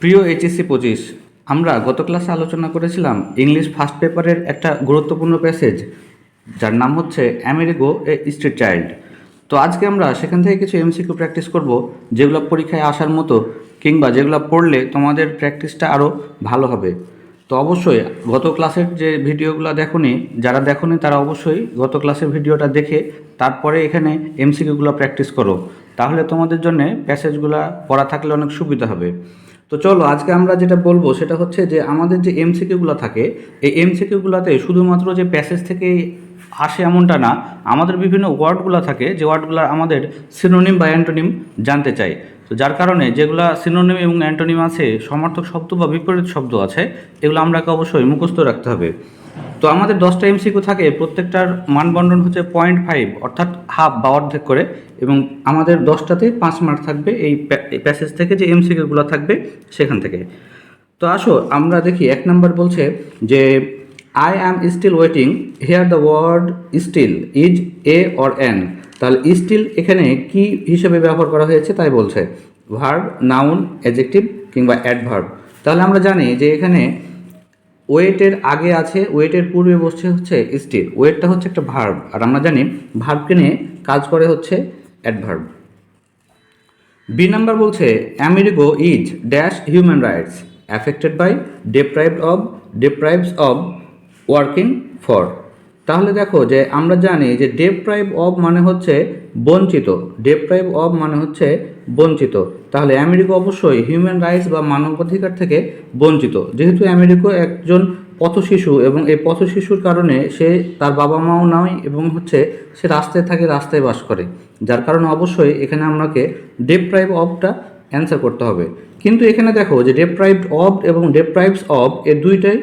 প্রিয় এইচএসসি পঁচিশ, আমরা গত ক্লাসে আলোচনা করেছিলাম ইংলিশ ফার্স্ট পেপারের একটা গুরুত্বপূর্ণ প্যাসেজ যার নাম হচ্ছে আমেরিগো এ স্ট্রিট চাইল্ড তো আজকে আমরা সেখান থেকে কিছু এমসিকিউ প্র্যাকটিস করব, যেগুলো পরীক্ষায় আসার মতো, কিংবা যেগুলো পড়লে তোমাদের প্র্যাকটিসটা আরও ভালো হবে। তো অবশ্যই গত ক্লাসের যে ভিডিওগুলো দেখোনি, যারা দেখোনি তারা অবশ্যই গত ক্লাসের ভিডিওটা দেখে, তারপরে এখানে এমসিকিউগুলো প্র্যাকটিস করো। তাহলে তোমাদের জন্য প্যাসেজগুলো পড়া থাকলে অনেক সুবিধা হবে। তো চলো, আজকে আমরা যেটা বলব সেটা হচ্ছে যে আমাদের যে এমসিকিউগুলো থাকে, এই এমসিকিউগুলোতে শুধুমাত্র যে প্যাসেজ থেকে আসে এমনটা না, আমাদের বিভিন্ন ওয়ার্ডগুলো থাকে, যে ওয়ার্ডগুলো আমাদের সিনোনিম বা অ্যান্টোনিম জানতে চাই তো যার কারণে যেগুলো সিনোনিম এবং অ্যান্টোনিম আছে, সমার্থক শব্দ বা বিপরীত শব্দ আছে, এগুলো আমরাকে অবশ্যই মুখস্থ রাখতে হবে। তো আমাদের দশটা এমসিকিউ থাকে, প্রত্যেকটার মানবন্ডন হচ্ছে পয়েন্ট ফাইভ অর্থাৎ হাফ বা অর্ধেক করে, এবং আমাদের দশটাতে পাঁচ মার্ক থাকবে এই প্যাসেজ থেকে যে এমসিকিউগুলো থাকবে সেখান থেকে। তো আসো, আমরা দেখি, এক নম্বর বলছে যে I am still waiting here the word still is a or an তাহলে স্টিল এখানে কি হিসেবে ব্যবহার করা হয়েছে তাই বলছে ভার্ব নাউন অ্যাজেক্টিভ কিংবা অ্যাডভার্ব তাহলে আমরা জানি যে এখানে ওয়েটের আগে আছে, ওয়েটের পূর্বে বসছে হচ্ছে স্টিল। ওয়েটটা হচ্ছে একটা ভার্ব। আর আমরা জানি ভার্বকে নিয়ে কাজ করে হচ্ছে অ্যাডভার্ব। বি নাম্বার বলছে Amerigo is dash human rights affected by deprived of deprives of working for তাহলে দেখো যে আমরা জানি যে ডেপ্রাইভ অব মানে হচ্ছে বঞ্চিত। ডেপ্রাইভ অব মানে হচ্ছে বঞ্চিত। তাহলে আমেরিকা অবশ্যই হিউম্যান রাইটস বা মানবাধিকার থেকে বঞ্চিত। যেহেতু আমেরিকা একজন পথশিশু এবং এই পথশিশুর কারণে সে তার বাবা মাও নয় এবং হচ্ছে সে রাস্তায় থাকে, রাস্তায় বাস করে। যার কারণে অবশ্যই এখানে আপনাকে ডেপ্রাইভ অবটা অ্যান্সার করতে হবে। কিন্তু এখানে দেখো যে ডেপ্রাইভড অব এবং ডেপ্রাইভস অব এর দুইটাই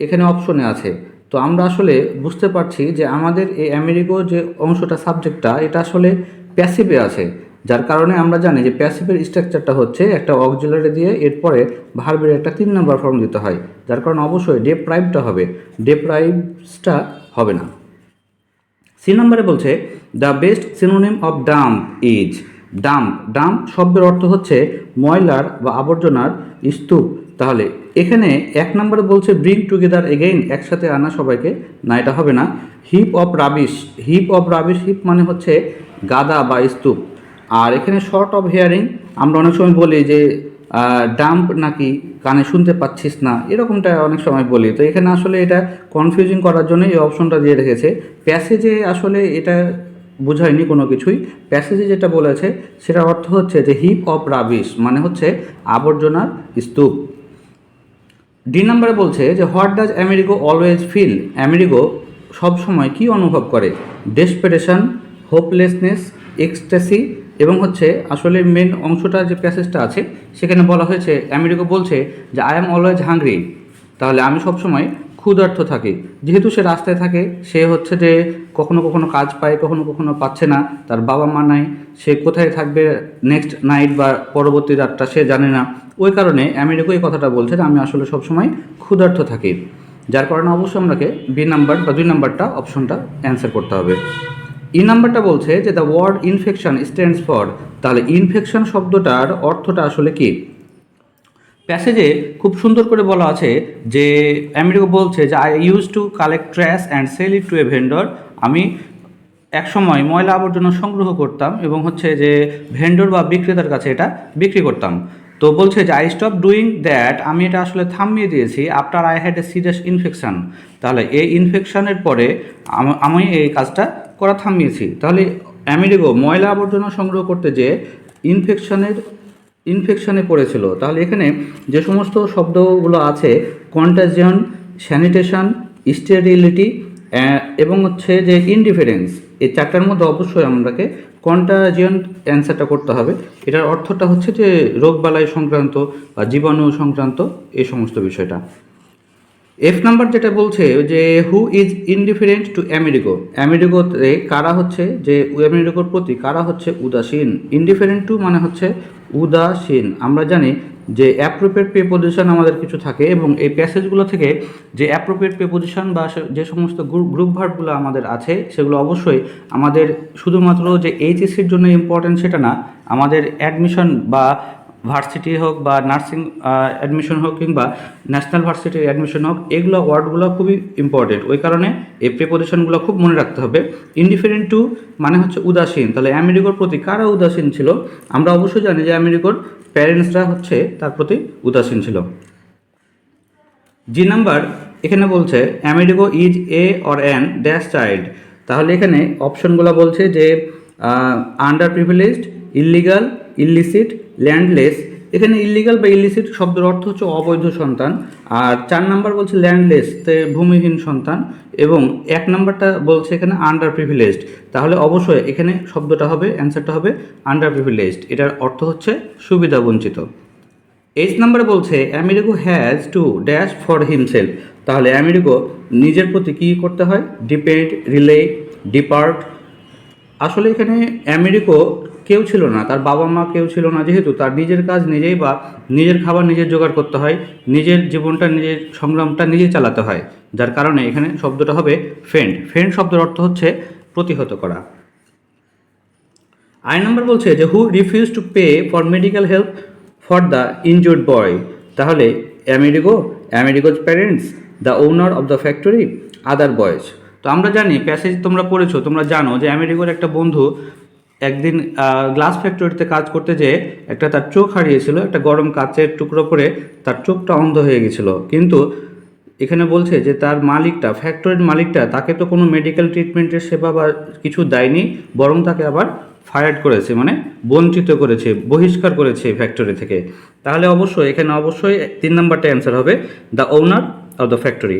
এখানে অপশনে আছে। তো আমরা আসলে বুঝতে পারছি যে আমাদের এই আমেরিকো যে অংশটা সাবজেক্টটা এটা আসলে প্যাসিভে আছে। যার কারণে আমরা জানি যে প্যাসিভের স্ট্রাকচারটা হচ্ছে একটা অক্সিলারি দিয়ে এরপরে ভার্বের একটা তিন নম্বর ফর্ম দিতে হয়। যার কারণে অবশ্যই ডেপ্রাইভটা হবে। ডেপ্রাইভসটা হবে না। সি নম্বরে বলছে the best synonym of dump is dump dump শব্দের অর্থ হচ্ছে ময়লার বা আবর্জনার স্তূপ। তাহলে এখানে এক নম্বরে বলছে ব্রিং টুগেদার এগেইন একসাথে আনা সবাইকে। না, এটা হবে না। Heap of rubbish heap of rubbish heap মানে হচ্ছে গাদা বা স্তূপ। আর এখানে শর্ট অফ হেয়ারিং আমরা অনেক সময় বলি যে ডাম্প নাকি কানে শুনতে পাচ্ছিস না, এরকমটা অনেক সময় বলি। তো এখানে আসলে এটা কনফিউজিং করার জন্য এই অপশনটা দিয়ে রেখেছে। প্যাসেজে আসলে এটা বোঝায়নি কোনো কিছুই। প্যাসেজে যেটা বলেছে সেটার অর্থ হচ্ছে যে হিপ অফ রাবিশ মানে হচ্ছে আবর্জনার স্তূপ। ডি নাম্বারে বলছে যে what does Americo always feel Americo সবসময় কি অনুভব করে? ডেসপারেশন হোপলেসনেস এক্সটেসি এবং হচ্ছে আসলে মেন অংশটা যে প্যাসেজটা আছে, সেখানে বলা হয়েছে, আমেরিকো বলছে যে আই এম অলওয়েজ হাংরি তাহলে আমি সবসময় ক্ষুধার্থ থাকি। যেহেতু সে রাস্তায় থাকে, সে হচ্ছে যে কখনো কখনো কাজ পায়, কখনো কখনো পাচ্ছে না, তার বাবা মা নাই, সে কোথায় থাকবে নেক্সট নাইট বা পরবর্তী রাতটা সে জানে না। ওই কারণে আমেরিকা এই কথাটা বলছে যে, আমি আসলে সবসময় ক্ষুধার্থ থাকি। যার কারণে অবশ্যই আপনাকে বি নাম্বার বা দুই নাম্বারটা অপশনটা অ্যান্সার করতে হবে। ই নাম্বারটা বলছে যে the word infection stands for তাহলে ইনফেকশন শব্দটার অর্থটা আসলে কি? প্যাসেজে খুব সুন্দর করে বলা আছে যে, আমেরিকা বলছে যে I use to collect trash and sell it to a vendor আমি একসময় ময়লা আবর্জনা সংগ্রহ করতাম এবং হচ্ছে যে ভেন্ডর বা বিক্রেতার কাছে এটা বিক্রি করতাম। তো বলছে যে আই স্টপ ডুইং দ্যাট আমি এটা আসলে থামিয়ে দিয়েছি after I had a serious infection তাহলে এই ইনফেকশানের পরে আমি এই কাজটা করা থামিয়েছি। তাহলে আমেরিগো ময়লা আবর্জনা সংগ্রহ করতে যে ইনফেকশনের ইনফেকশনে পড়েছিল, তাহলে এখানে যে সমস্ত শব্দগুলো আছে কন্টাজিয়ন স্যানিটেশন স্টেরিলিটি এবং হচ্ছে যে ইনডিফারেন্স এই চারটার মধ্যে অবশ্যই আমাদেরকে কন্টাজিয়ন অ্যান্সারটা করতে হবে। এটার অর্থটা হচ্ছে যে রোগবালাই সংক্রান্ত বা জীবাণু সংক্রান্ত এই সমস্ত বিষয়টা। এফ নাম্বার যেটা বলছে যে who is indifferent to Americo আমেরিকোতে কারা হচ্ছে? যে আমেরিকোর প্রতি কারা হচ্ছে উদাসীন? ইনডিফারেন্ট টু মানে হচ্ছে উদাসীন। আমরা জানি যে অ্যাপ্রোপ্রিয়েট প্রিপোজিশন আমাদের কিছু থাকে এবং এই প্যাসেজগুলো থেকে যে অ্যাপ্রোপ্রিয়েট প্রিপোজিশন বা যে সমস্ত গ্রুপ গ্রুপ ভার্বগুলো আমাদের আছে, সেগুলো অবশ্যই আমাদের শুধুমাত্র যে এইচএসসির জন্য ইম্পর্টেন্ট সেটা না, আমাদের অ্যাডমিশন বা ভার্সিটি হোক বা নার্সিং অ্যাডমিশন হোক কিংবা ন্যাশনাল ভার্সিটির অ্যাডমিশন হোক, এগুলো ওয়ার্ডগুলো খুবই ইম্পর্টেন্ট ওই কারণে এই প্রিপোজিশনগুলো খুব মনে রাখতে হবে। ইনডিফারেন্ট টু মানে হচ্ছে উদাসীন। তাহলে আমেরিকার প্রতি কারা উদাসীন ছিল? আমরা অবশ্যই জানি যে আমেরিকোর প্যারেন্টসরা হচ্ছে তার প্রতি উদাসীন ছিল। জি নাম্বার এখানে বলছে Americo is a or an dash child তাহলে এখানে অপশনগুলো বলছে যে under privileged illegal illicit landless এখানে ইলিগাল বা ইলিসিট শব্দের অর্থ হচ্ছে অবৈধ সন্তান। আর চার নাম্বার বলছে ল্যান্ডলেস তে ভূমিহীন সন্তান। এবং এক নাম্বারটা বলছে এখানে আন্ডার প্রিভিলেজড তাহলে অবশ্যই এখানে শব্দটা হবে, অ্যান্সারটা হবে আন্ডার প্রিভিলেজড এটার অর্থ হচ্ছে সুবিধা বঞ্চিত। এইচ নাম্বারে বলছে Americo has to dash for himself তাহলে আমেরিকো নিজের প্রতি কী করতে হয়? ডিপেন্ড রিলে ডিপার্ট আসলে এখানে আমেরিকো কেউ ছিল না, তার বাবা মা কেউ ছিল না, যেহেতু তার নিজের কাজ নিজেই বা নিজের খাবার নিজের জোগাড় করতে হয়, নিজের জীবনটা, নিজের সংগ্রামটা নিজেই চালাতে হয়, যার কারণে এখানে শব্দটা হবে ফ্রেন্ড ফ্রেন্ড শব্দের অর্থ হচ্ছে প্রতিহত করা। আই নাম্বার বলছে যে who refuse to pay for medical help for the injured boy তাহলে Americo Americo's parents the owner of the factory other boys তো আমরা জানি প্যাসেজ তোমরা পড়েছো, তোমরা জানো যে আমেরিকার একটা বন্ধু একদিন গ্লাস ফ্যাক্টরিতে কাজ করতে যেয়ে একটা তার চোখ হারিয়েছিল, একটা গরম কাচের টুকরো করে তার চোখটা অন্ধ হয়ে গেছিল। কিন্তু এখানে বলছে যে তার মালিকটা ফ্যাক্টরির মালিকটা তাকে তো কোনো মেডিকেল ট্রিটমেন্টের সেবা বা কিছু দেয়নি, বরং তাকে আবার ফায়ার্ড করেছে মানে বঞ্চিত করেছে, বহিষ্কার করেছে ফ্যাক্টরি থেকে। তাহলে অবশ্যই, এখানে অবশ্যই তিন নম্বরটা অ্যান্সার হবে the owner of the factory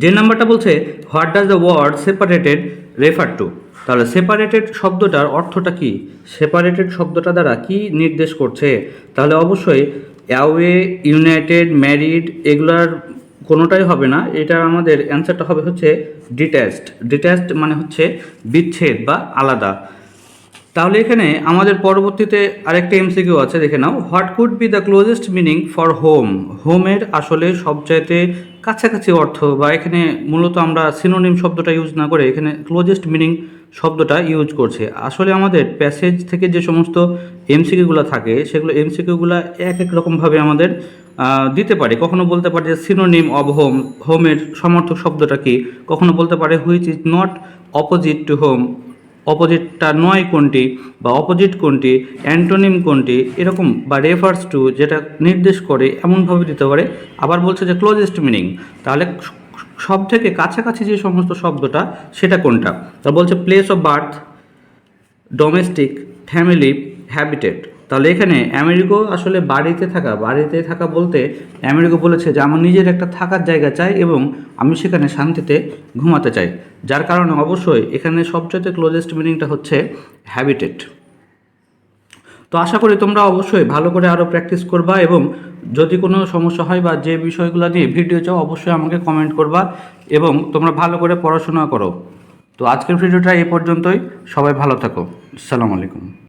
যে নাম্বারটা বলছে what does the word separated refer to তাহলে সেপারেটেড শব্দটার অর্থটা কি? সেপারেটেড শব্দটা দ্বারা কি নির্দেশ করছে? তাহলে অবশ্যই অ্যাওয়ে ইউনাইটেড ম্যারিড এগুলার কোনোটাই হবে না। এটা আমাদের অ্যান্সারটা হবে হচ্ছে ডিট্যাচড ডিট্যাচড মানে হচ্ছে বিচ্ছেদ বা আলাদা। তাহলে এখানে আমাদের পরবর্তীতে আরেকটা এমসিকিউ আছে, দেখে নাও। What could be the closest meaning for home হোমের আসলে সবচাইতে কাছাকাছি অর্থ বা এখানে মূলত আমরা সিনোনিম শব্দটা ইউজ না করে এখানে ক্লোজেস্ট মিনিং শব্দটা ইউজ করছে। আসলে আমাদের প্যাসেজ থেকে যে সমস্ত এমসিকিউগুলো থাকে, সেগুলো এমসিকিউগুলো এক এক রকমভাবে আমাদের দিতে পারে। কখনো বলতে পারে যে সিনোনিম অব হোম হোমের সমর্থক শব্দটা কি? কখনো বলতে পারে which is not opposite to home অপোজিটটা নয় কোনটি বা অপোজিট কোনটি অ্যান্টোনিম কোনটি, এরকম বা রেফার্স টু যেটা নির্দেশ করে, এমনভাবে দিতে পারে। আবার বলছে যে ক্লোজেস্ট মিনিং তাহলে সব থেকে কাছাকাছি যে সমস্ত শব্দটা, সেটা কোনটা? তা বলছে place of birth domestic family habitat তাহলে এখানে আমেরিকো আসলে বাড়িতে থাকা বাড়িতে থাকা বলতে আমেরিকো বলেছে যে আমার নিজের একটা থাকার জায়গা চাই এবং আমি সেখানে শান্তিতে ঘুমাতে চাই। যার কারণে অবশ্যই এখানে সবচেয়ে ক্লোজেস্ট মিনিংটা হচ্ছে হ্যাবিটেট তো আশা করি তোমরা অবশ্যই ভালো করে আরও প্র্যাকটিস করবা এবং যদি কোনো সমস্যা হয় বা যে বিষয়গুলো নিয়ে ভিডিও চাও, অবশ্যই আমাকে কমেন্ট করবা এবং তোমরা ভালো করে পড়াশোনা করো। তো আজকের ভিডিওটা এ পর্যন্তই। সবাই ভালো থাকো। আসসালামু আলাইকুম।